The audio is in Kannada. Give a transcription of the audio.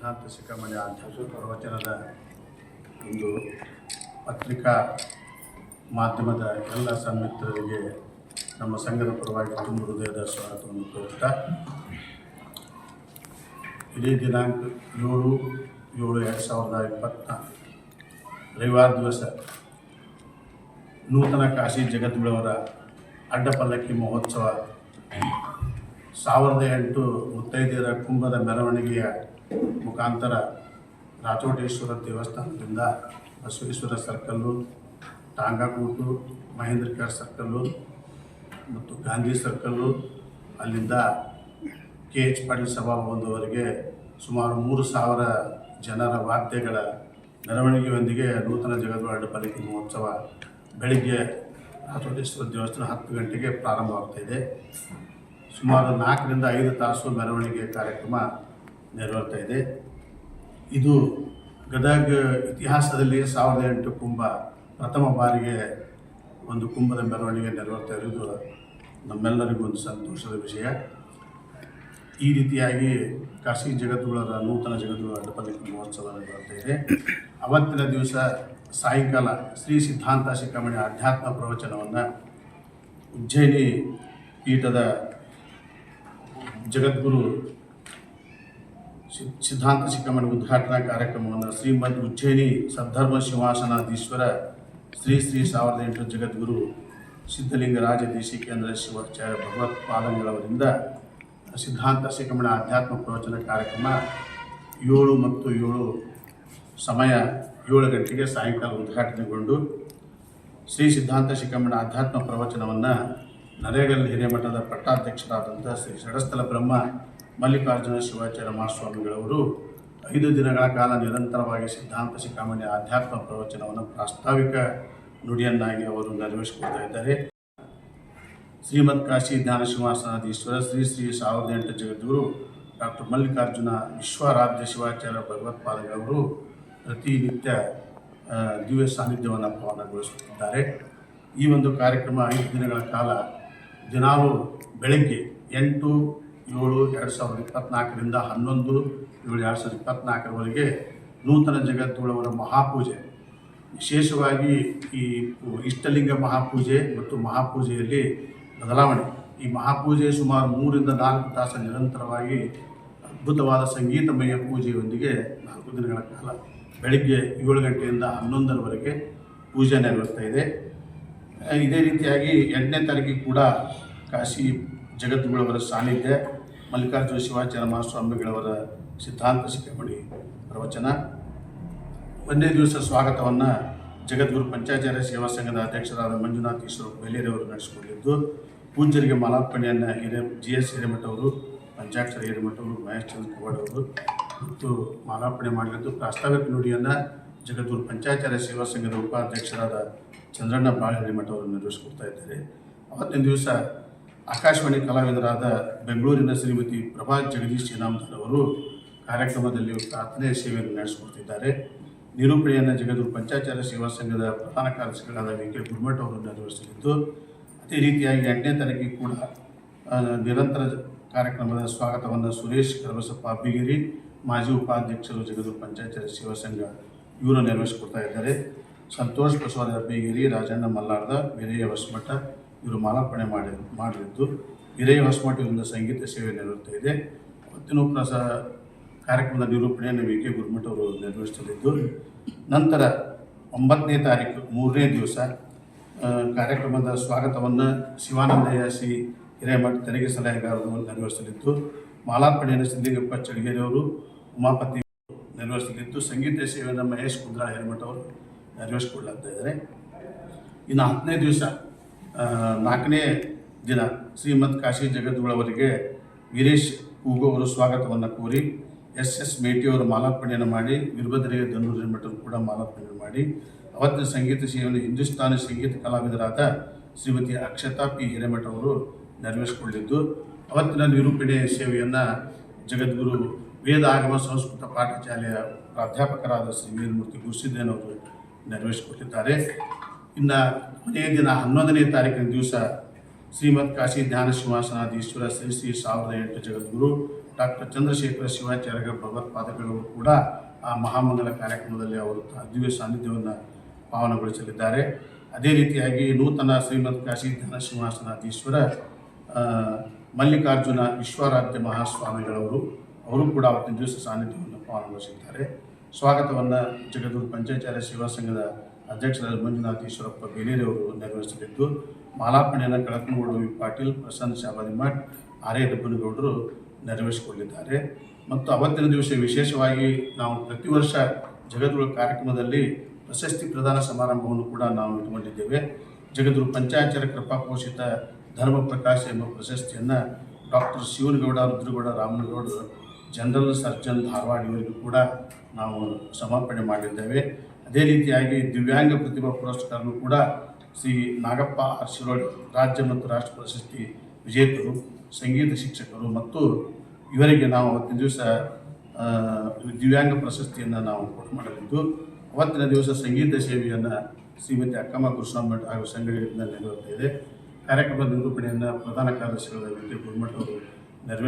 ಶಿಖಾಮಣಿ ಅಧ್ಯಕ್ಷ ಪ್ರವಚನದ ಒಂದು ಪತ್ರಿಕಾ ಮಾಧ್ಯಮದ ಎಲ್ಲ ಸನ್ಮಿತ್ರರಿಗೆ ನಮ್ಮ ಸಂಘದ ಪರವಾಗಿ ತುಂಬ ಹೃದಯದ ಸ್ವಾಗತವನ್ನು ಕೋರುತ್ತಾ, ಇದೇ ದಿನಾಂಕ ಏಳು ಏಳು ಎರಡು ಸಾವಿರದ ಇಪ್ಪತ್ತ್ನಾಲ್ಕು ರವಿವಾರ ದಿವಸ ನೂತನ ಕಾಶಿ ಜಗದ್ಗುಳವರ ಅಡ್ಡಪಲ್ಲಕ್ಕಿ ಮಹೋತ್ಸವ. ಸಾವಿರದ ಎಂಟು ಮುತ್ತೈದೆಯರ ಕುಂಭದ ಮೆರವಣಿಗೆಯ ಮುಖಾಂತರ ರಾಚೋಟೇಶ್ವರ ದೇವಸ್ಥಾನದಿಂದ ಬಸವೇಶ್ವರ ಸರ್ಕಲ್ಲು, ಟಾಂಗಾಕೂಟು ಮಹೇಂದ್ರಕರ್ ಸರ್ಕಲ್ಲು ಮತ್ತು ಗಾಂಧಿ ಸರ್ಕಲ್ಲು ಅಲ್ಲಿಂದ ಕೆ ಎಚ್ ಪಾಟೀಲ್ ಸಭಾಭವನದವರೆಗೆ ಸುಮಾರು ಮೂರು ಸಾವಿರ ಜನರ ವಾದ್ಯಗಳ ಮೆರವಣಿಗೆಯೊಂದಿಗೆ ನೂತನ ಜಗದ್ವಾಡ ಪಲಿಕೆ ಮಹೋತ್ಸವ ಬೆಳಿಗ್ಗೆ ರಾಚೋಟೇಶ್ವರ ದೇವಸ್ಥಾನ ಹತ್ತು ಗಂಟೆಗೆ ಪ್ರಾರಂಭವಾಗ್ತಾ ಇದೆ. ಸುಮಾರು ನಾಲ್ಕರಿಂದ ಐದು ತಾಸು ಮೆರವಣಿಗೆ ಕಾರ್ಯಕ್ರಮ ನೆರವೇರ್ತಾ ಇದೆ. ಇದು ಗದಗ ಇತಿಹಾಸದಲ್ಲಿ ಸಾವಿರದ ಎಂಟು ಕುಂಭ ಪ್ರಥಮ ಬಾರಿಗೆ ಒಂದು ಕುಂಭದ ಮೆರವಣಿಗೆ ನೆರವೇರ್ತಾ ಇರೋದು ನಮ್ಮೆಲ್ಲರಿಗೂ ಒಂದು ಸಂತೋಷದ ವಿಷಯ. ಈ ರೀತಿಯಾಗಿ ಖಾಸಗಿ ಜಗದ್ಗುಳರ ನೂತನ ಜಗದ್ಗುಳ ಅಡ್ಡಪಲ್ಲಿ ಮಹೋತ್ಸವ ನಡೆಯುತ್ತಾ ಇದೆ. ಅವತ್ತಿನ ದಿವಸ ಸಾಯಂಕಾಲ ಶ್ರೀ ಸಿದ್ಧಾಂತ ಶಿಖಾಮಣಿ ಅಧ್ಯಾತ್ಮ ಪ್ರವಚನವನ್ನು ಉಜ್ಜಯಿನಿ ಪೀಠದ ಜಗದ್ಗುರು ಸಿದ್ಧಾಂತ ಶಿಖಮಣಿ ಉದ್ಘಾಟನಾ ಕಾರ್ಯಕ್ರಮವನ್ನು ಶ್ರೀಮದ್ ಉಜ್ಜಯಿನಿ ಸದ್ಧರ್ಮ ಸಿಂಹಾಸನಾಧೀಶ್ವರ ಶ್ರೀ ಶ್ರೀ ಸಾವಿರದ ಎಂಟು ಜಗದ್ಗುರು ಸಿದ್ಧಲಿಂಗರಾಜ ದೇಶಿಕೇಂದ್ರ ಶಿವಾಚಾರ್ಯ ಭಗವತ್ಪಾದಂಗಳವರಿಂದ ಸಿದ್ಧಾಂತ ಶಿಖಮಣ ಆಧ್ಯಾತ್ಮ ಪ್ರವಚನ ಕಾರ್ಯಕ್ರಮ ಏಳು ಮತ್ತು ಏಳು ಸಮಯ ಏಳು ಗಂಟೆಗೆ ಸಾಯಂಕಾಲ ಉದ್ಘಾಟನೆಗೊಂಡು ಶ್ರೀ ಸಿದ್ಧಾಂತ ಶಿಖಮಣ ಆಧ್ಯಾತ್ಮ ಪ್ರವಚನವನ್ನು ನರೇಗಲ್ ಹಿರೇಮಠದ ಪಟ್ಟಾಧ್ಯಕ್ಷರಾದಂಥ ಶ್ರೀ ಷಡಸ್ಥಲ ಬ್ರಹ್ಮ ಮಲ್ಲಿಕಾರ್ಜುನ ಶಿವಾಚಾರ್ಯ ಮಹಾಸ್ವಾಮಿಗಳವರು ಐದು ದಿನಗಳ ಕಾಲ ನಿರಂತರವಾಗಿ ಸಿದ್ಧಾಂತ ಶಿಖಾಮಣಿ ಆಧ್ಯಾತ್ಮ ಪ್ರವಚನವನ್ನು ಪ್ರಾಸ್ತಾವಿಕ ನುಡಿಯನ್ನಾಗಿ ಅವರು ನೆರವೇರಿಸಿಕೊಳ್ತಾ ಇದ್ದಾರೆ. ಶ್ರೀಮದ್ ಕಾಶಿ ಜ್ಞಾನ ಸಿಂಹಾಸನಾಧೀಶ್ವರ, ಶ್ರೀ ಶ್ರೀ ಸಾವಿರದ ಎಂಟು ಜಗದ್ಗುರು ಡಾಕ್ಟರ್ ಮಲ್ಲಿಕಾರ್ಜುನ ವಿಶ್ವಾರಾಧ್ಯ ಶಿವಾಚಾರ್ಯ ಭಗವತ್ಪಾದಗಳವರು ಪ್ರತಿನಿತ್ಯ ದಿವ್ಯ ಸಾನ್ನಿಧ್ಯವನ್ನು ಪಾವನಗೊಳಿಸುತ್ತಿದ್ದಾರೆ ಈ ಒಂದು ಕಾರ್ಯಕ್ರಮ ಐದು ದಿನಗಳ ಕಾಲ ದಿನಾಲೂ ಬೆಳಗ್ಗೆ ಎಂಟು ಏಳು, ಎರಡು ಸಾವಿರದ ಇಪ್ಪತ್ನಾಲ್ಕರಿಂದ ಹನ್ನೊಂದು, ಏಳು, ಎರಡು ಸಾವಿರದ ಇಪ್ಪತ್ತ್ನಾಲ್ಕರವರೆಗೆ ನೂತನ ಜಗತ್ತುಗಳವರ ಮಹಾಪೂಜೆ. ವಿಶೇಷವಾಗಿ ಈ ಇಷ್ಟಲಿಂಗ ಮಹಾಪೂಜೆ ಮತ್ತು ಮಹಾಪೂಜೆಯಲ್ಲಿ ಬದಲಾವಣೆ. ಈ ಮಹಾಪೂಜೆ ಸುಮಾರು ಮೂರಿಂದ ನಾಲ್ಕು ತಾಸು ನಿರಂತರವಾಗಿ ಅದ್ಭುತವಾದ ಸಂಗೀತಮಯ ಪೂಜೆಯೊಂದಿಗೆ ನಾಲ್ಕು ದಿನಗಳ ಕಾಲ ಬೆಳಿಗ್ಗೆ ಏಳು ಗಂಟೆಯಿಂದ ಹನ್ನೊಂದರವರೆಗೆ ಪೂಜೆ ನೆರವೇರ್ತಾ ಇದೆ. ಇದೇ ರೀತಿಯಾಗಿ ಎಂಟನೇ ತಾರೀಕಿಗೆ ಕೂಡ ಕಾಶಿ ಜಗದ್ಗುಳವರ ಸಾನ್ನಿಧ್ಯ ಮಲ್ಲಿಕಾರ್ಜುನ ಶಿವಾಚಾರ್ಯ ಮಹಾಸ್ವಾಮಿಗಳವರ ಸಿದ್ಧಾಂತ ಶಿಖಾಮಣಿ ಪ್ರವಚನ. ಒಂದೇ ದಿವಸ ಸ್ವಾಗತವನ್ನು ಜಗದ್ಗುರು ಪಂಚಾಚಾರ್ಯ ಸೇವಾ ಸಂಘದ ಅಧ್ಯಕ್ಷರಾದ ಮಂಜುನಾಥ್ ಈಶ್ವರ ಬೇಲೇರಿಯವರು ನಡೆಸಿಕೊಂಡಿದ್ದು ಪೂಜ್ಯರಿಗೆ ಮಾಲಾರ್ಪಣೆಯನ್ನು ಹಿರೇ ಜಿ ಎಸ್ ಹಿರೇಮಠ ಅವರು, ಪಂಚಾಕ್ಷರ ಹಿರೇಮಠ ಅವರು, ಮಹೇಶ್ ಚಂದ್ರ ಕುವಾಡ್ ಅವರು ಮತ್ತು ಮಾಲಾರ್ಪಣೆ ಮಾಡಲಿದ್ದು ಪ್ರಾಸ್ತಾವಿಕ ನುಡಿಯನ್ನು ಜಗದ್ಗುರು ಪಂಚಾಚಾರ್ಯ ಸೇವಾ ಸಂಘದ ಉಪಾಧ್ಯಕ್ಷರಾದ ಚಂದ್ರಣ್ಣ ಬಾಳ ಹಿರೇಮಠ ಅವರು ನೆರವೇರಿಸಿಕೊಡ್ತಾ ಇದ್ದಾರೆ. ಅವತ್ತಿನ ದಿವಸ ಆಕಾಶವಾಣಿ ಕಲಾವಿದರಾದ ಬೆಂಗಳೂರಿನ ಶ್ರೀಮತಿ ಪ್ರಭಾ ಜಗದೀಶ್ ಶ್ರೀನಾಮದಾರ್ ಅವರು ಕಾರ್ಯಕ್ರಮದಲ್ಲಿ ಪ್ರಾರ್ಥನೆ ಸೇವೆಯನ್ನು ನಡೆಸಿಕೊಡ್ತಿದ್ದಾರೆ. ನಿರೂಪಣೆಯನ್ನು ಜಗದೂರು ಪಂಚಾಚಾರ ಸೇವಾ ಸಂಘದ ಪ್ರಧಾನ ಕಾರ್ಯದರ್ಶಿಗಳಾದ ವಿ ಕೆ ಗುರುಮಠ ಅವರು ನೆರವೇರಿಸಲಿದ್ದು ಅದೇ ರೀತಿಯಾಗಿ ಎಂಟನೇ ತಾರೀಕಿಗೆ ಕೂಡ ನಿರಂತರ ಕಾರ್ಯಕ್ರಮದ ಸ್ವಾಗತವನ್ನು ಸುರೇಶ್ ಕರಬಸಪ್ಪ ಅಬ್ಬಿಗಿರಿ, ಮಾಜಿ ಉಪಾಧ್ಯಕ್ಷರು ಜಗದೂರು ಪಂಚಾಚಾರ ಸೇವಾ ಸಂಘ ಇವರು ನೆರವೇರಿಸಿಕೊಡ್ತಾ ಇದ್ದಾರೆ. ಸಂತೋಷ್ ಬಸವರಾಜ ಅಬ್ಬಿಗಿರಿ, ರಾಜಣ್ಣ ಮಲ್ಲಾರ್ದ ವೀರಯ್ಯ ಹೊಸಮಠ ಇವರು ಮಾಲಾರ್ಪಣೆ ಮಾಡಿ ಮಾಡಲಿದ್ದು ಹಿರಿಯ ಹೊಸಮಠ ಇವರಿಂದ ಸಂಗೀತ ಸೇವೆ ನೆರವೇರ್ತಾ ಇದೆ. ಹೊತ್ತಿನ ಕಾರ್ಯಕ್ರಮದ ನಿರೂಪಣೆಯನ್ನು ವಿ ಕೆ ಗುರುಮಠ ಅವರು ನಿರ್ವಹಿಸಲಿದ್ದು ನಂತರ ಒಂಬತ್ತನೇ ತಾರೀಕು, ಮೂರನೇ ದಿವಸ ಕಾರ್ಯಕ್ರಮದ ಸ್ವಾಗತವನ್ನು ಶಿವಾನಂದಯ್ಯ ಶ್ರೀ ಹಿರೇಮಠ ತೆರಿಗೆ ಸಲಹೆಗಾರರು ನೆರವೇರಿಸಲಿದ್ದು. ಮಾಲಾರ್ಪಣೆಯನ್ನು ಸಿದ್ದಿಗಪ್ಪ ಚಳಿಗೇರಿಯವರು ಉಮಾಪತಿ ನೆರವೇರಿಸಲಿದ್ದು. ಸಂಗೀತ ಸೇವೆಯನ್ನು ಮಹೇಶ್ ಕುಂದ್ರಾ ಹಿರೇಮಠ ಅವರು ನೆರವೇರಿಸಿಕೊಳ್ಳುತ್ತಾ ಇದ್ದಾರೆ. ಇನ್ನು ಹತ್ತನೇ ದಿವಸ ನಾಲ್ಕನೇ ದಿನ ಶ್ರೀಮದ್ ಕಾಶಿ ಜಗದ್ಗುಳವರಿಗೆ ವೀರೇಶ್ ಕೂಗು ಅವರು ಸ್ವಾಗತವನ್ನು ಕೋರಿ ಎಸ್ ಎಸ್ ಮೇಟಿಯವರು ಮಾಲಾರ್ಪಣೆಯನ್ನು ಮಾಡಿ ವೀರಭದ್ರಯ್ಯ ಧನ್ನೂರು ಮಠರು ಕೂಡ ಮಾಲಾರ್ಪಣೆಯನ್ನು ಮಾಡಿ. ಅವತ್ತಿನ ಸಂಗೀತ ಸೇವೆಯನ್ನು ಹಿಂದೂಸ್ತಾನಿ ಸಂಗೀತ ಕಲಾವಿದರಾದ ಶ್ರೀಮತಿ ಅಕ್ಷತಾ ಪಿ ಹಿರೇಮಠ ಅವರು ನೆರವೇರಿಸಿಕೊಂಡಿದ್ದು, ಅವತ್ತಿನ ನಿರೂಪಣೆ ಸೇವೆಯನ್ನು ಜಗದ್ಗುರು ವೇದ ಆಗಮ ಸಂಸ್ಕೃತ ಪಾಠಶಾಲೆಯ ಪ್ರಾಧ್ಯಾಪಕರಾದ ಶ್ರೀ ವೀರಮೂರ್ತಿ ಗುರುಸಿದ್ದೇನವರು ನೆರವೇರಿಸಿಕೊಟ್ಟಿದ್ದಾರೆ. ಇನ್ನು ಕೊನೆಯ ದಿನ ಹನ್ನೊಂದನೇ ತಾರೀಕಿನ ದಿವಸ ಶ್ರೀಮದ್ ಕಾಶಿ ಜ್ಞಾನ ಸಿಂಹಾಸನಾಧೀಶ್ವರ ಶ್ರೀ ಶ್ರೀ ಸಾವಿರದ ಎಂಟು ಜಗದ್ಗುರು ಡಾಕ್ಟರ್ ಚಂದ್ರಶೇಖರ ಶಿವಾಚಾರ್ಯ ಭಗವತ್ಪಾದಗಳು ಕೂಡ ಆ ಮಹಾಮಂಗಲ ಕಾರ್ಯಕ್ರಮದಲ್ಲಿ ಅವರು ದಿವ್ಯ ಸಾನ್ನಿಧ್ಯವನ್ನು ಪಾವನಗೊಳಿಸಲಿದ್ದಾರೆ. ಅದೇ ರೀತಿಯಾಗಿ ನೂತನ ಶ್ರೀಮದ್ ಕಾಶಿ ಧ್ಯಾನ ಸಿಂಹಾಸನಾಧೀಶ್ವರ ಮಲ್ಲಿಕಾರ್ಜುನ ವಿಶ್ವರಾಧ್ಯ ಮಹಾಸ್ವಾಮಿಗಳವರು, ಅವರು ಕೂಡ ಅವತ್ತಿನ ದಿವಸ ಸಾನ್ನಿಧ್ಯವನ್ನು ಪಾವನಗೊಳಿಸಿದ್ದಾರೆ. ಸ್ವಾಗತವನ್ನು ಜಗದೂರು ಪಂಚಾಚಾರ್ಯ ಸೇವಾ ಸಂಘದ ಅಧ್ಯಕ್ಷರಾದ ಮಂಜುನಾಥ್ ಈಶ್ವರಪ್ಪ ಬೇಲೇರವರು ನೆರವೇರಿಸಲಿದ್ದು ಮಾಲಾರ್ಪಣೆಯನ್ನು ಕಳಕನಗೌಡ ವಿ ಪಾಟೀಲ್, ಪ್ರಸನ್ನ ಶಾಬಾದಿ ಮಠ್ ಆರ್ಯ ಡಬ್ಬನಗೌಡರು ನೆರವೇರಿಸಿಕೊಂಡಿದ್ದಾರೆ. ಮತ್ತು ಅವತ್ತಿನ ದಿವಸ ವಿಶೇಷವಾಗಿ ನಾವು ಪ್ರತಿ ವರ್ಷ ಜಗದ್ಗುರು ಕಾರ್ಯಕ್ರಮದಲ್ಲಿ ಪ್ರಶಸ್ತಿ ಪ್ರದಾನ ಸಮಾರಂಭವನ್ನು ಕೂಡ ನಾವು ಇಟ್ಟುಕೊಂಡಿದ್ದೇವೆ ಜಗದ್ಗುರು ಪಂಚಾಯಚಾರ ಕೃಪಾಪೋಷಿತ ಧರ್ಮ ಪ್ರಕಾಶ ಎಂಬ ಪ್ರಶಸ್ತಿಯನ್ನು ಡಾಕ್ಟರ್ ಶಿವನಗೌಡ, ರುದ್ರಗೌಡ ರಾಮನಗೌಡರು ಜನರಲ್ ಸರ್ಜನ್, ಧಾರವಾಡ ಕೂಡ ನಾವು ಸಮರ್ಪಣೆ ಮಾಡಿದ್ದೇವೆ. ಅದೇ ರೀತಿಯಾಗಿ ದಿವ್ಯಾಂಗ ಪ್ರತಿಭಾ ಪುರಸ್ಕಾರನೂ ಕೂಡ ಶ್ರೀ ನಾಗಪ್ಪ ಶಿರೋಳ್ ರಾಜ್ಯ ಮತ್ತು ರಾಷ್ಟ್ರ ಪ್ರಶಸ್ತಿ ವಿಜೇತರು, ಸಂಗೀತ ಶಿಕ್ಷಕರು ಮತ್ತು ಇವರಿಗೆ ನಾವು ಅವತ್ತಿನ ದಿವಸ ದಿವ್ಯಾಂಗ ಪ್ರಶಸ್ತಿಯನ್ನು ನಾವು ಕೊಟ್ಟು ಮಾಡಲಿದ್ದು, ಅವತ್ತಿನ ದಿವಸ ಸಂಗೀತ ಸೇವೆಯನ್ನು ಶ್ರೀಮತಿ ಅಕ್ಕಮ್ಮ ಕೃಷ್ಣಮ್ಮ ಹಾಗೂ ಸಂಘಟನೆಯಿಂದ ನೆರವೇರ್ತಾ ಇದೆ. ಕಾರ್ಯಕ್ರಮದ ನಿರೂಪಣೆಯನ್ನು ಪ್ರಧಾನ ಕಾರ್ಯದರ್ಶಿಗಳಾದ ವಿ ಟಿ ಗುರುಮಠ್ ಅವರು